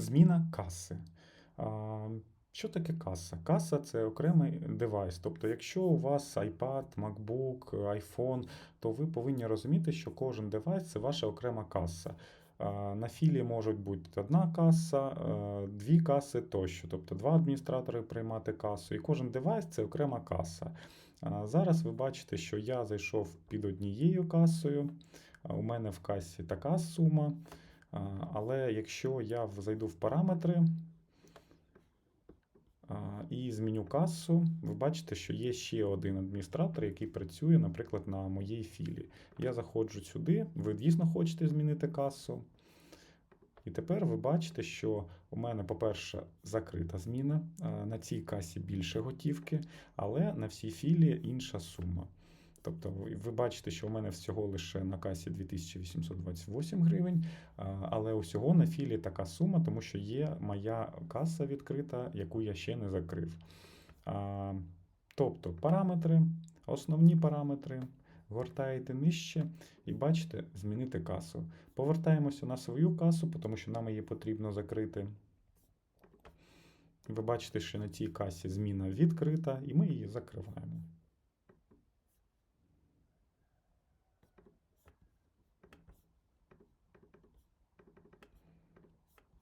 Зміна каси. Що таке каса? Каса це окремий девайс. Тобто, якщо у вас iPad, MacBook, iPhone, то ви повинні розуміти, що кожен девайс це ваша окрема каса. На філі можуть бути одна каса, дві каси тощо, тобто два адміністратори приймати касу, і кожен девайс це окрема каса. Зараз ви бачите, що я зайшов під однією касою. У мене в касі така сума. Але якщо я зайду в параметри і зміню касу, ви бачите, що є ще один адміністратор, який працює, наприклад, на моїй філі. Я заходжу сюди, ви дійсно хочете змінити касу. І тепер ви бачите, що у мене, по-перше, закрита зміна. На цій касі більше готівки, але на всій філі інша сума. Тобто ви бачите, що у мене всього лише на касі 2828 гривень, але усього на філі така сума, тому що є моя каса відкрита, яку я ще не закрив. Тобто параметри, основні параметри, гортаєте нижче і бачите, змінити касу. Повертаємося на свою касу, тому що нам її потрібно закрити. Ви бачите, що на цій касі зміна відкрита, і ми її закриваємо.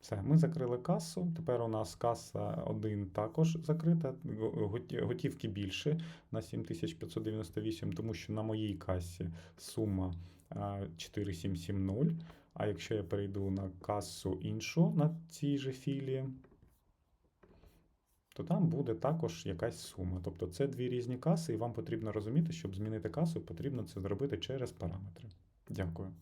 Все, ми закрили касу. Тепер у нас каса 1 також закрита. Готівки більше на 7598, тому що на моїй касі сума 4770. А якщо я перейду на касу іншу на цій же філії, то там буде також якась сума. Тобто це дві різні каси, і вам потрібно розуміти, щоб змінити касу, потрібно це зробити через параметри. Дякую.